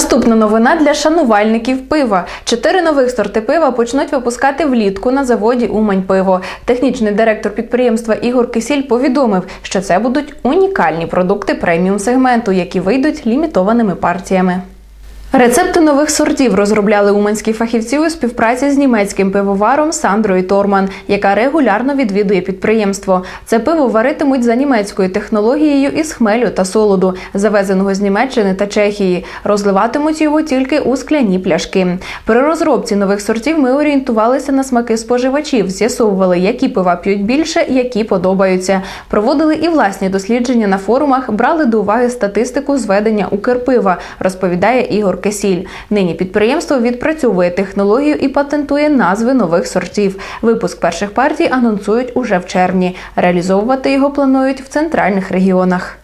Наступна новина для шанувальників пива. Чотири нових сорти пива почнуть випускати влітку на заводі Умань пиво. Технічний директор підприємства Ігор Кисіль повідомив, що це будуть унікальні продукти преміум сегменту, які вийдуть лімітованими партіями. Рецепти нових сортів розробляли уманські фахівці у співпраці з німецьким пивоваром Сандрою Торман, яка регулярно відвідує підприємство. Це пиво варитимуть за німецькою технологією із хмелю та солоду, завезеного з Німеччини та Чехії. Розливатимуть його тільки у скляні пляшки. При розробці нових сортів ми орієнтувалися на смаки споживачів, з'ясовували, які пива п'ють більше, які подобаються. Проводили і власні дослідження на форумах, брали до уваги статистику зведення Укрпива, розповідає Ігор Кесіль. Нині підприємство відпрацьовує технологію і патентує назви нових сортів. Випуск перших партій анонсують уже в червні. Реалізовувати його планують в центральних регіонах.